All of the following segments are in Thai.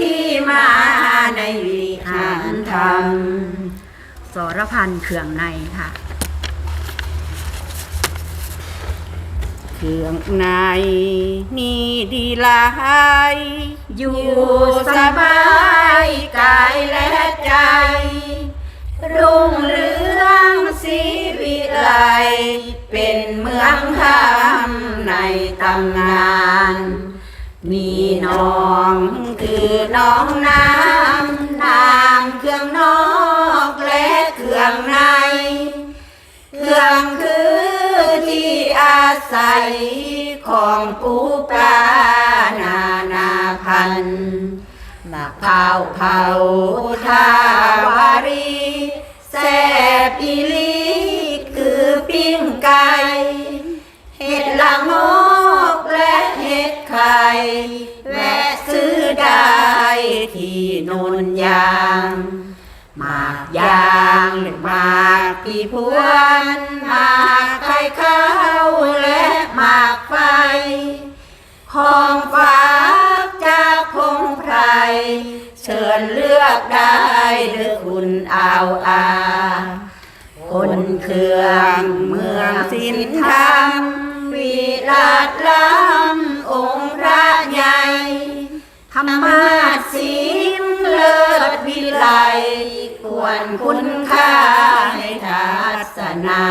ที่มาในวิหารธรรมสรพันธ์เขื่องในค่ะเครื่องในนี่ดีลายอยู่สบายกายและใจรุ่งเรืองสีวิไลเป็นเมืองธรรมในตำนาน นี่น้องคือน้องน้ำน้ำเครื่องนอกและเครื่องใน เครื่องคือที่อาศัยของปูปลานานาพันธุ์หมักเผาเผาทาวารีแซบอีลีคือปิ้งไก่เห็ดละโง แวะซื้อได้ที่นนยางหมากยางหมากปีพวนหมากไข่ข้าวและหมากไฟของฝากจากพงไพรเชิญเลือกได้หรือคุณเอาอาคนเครื่องเมืองสินธรรมวิราชล้ำ ธรรมาสิมเลิศวิไลควรคุณค่าในทัศนา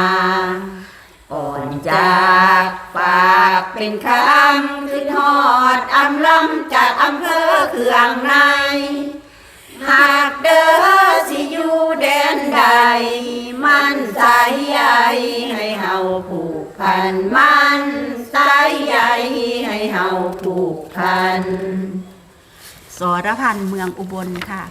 อ่อนจากปากเป็นคำคือทอดอำลำจากอำเภอเคืองใน หากเด้อสิอยู่แดนใด มันสายใยให้เฮาผูกพัน มันสายใยให้เฮาผูกพัน สรพันธ์เมืองอุบลค่ะ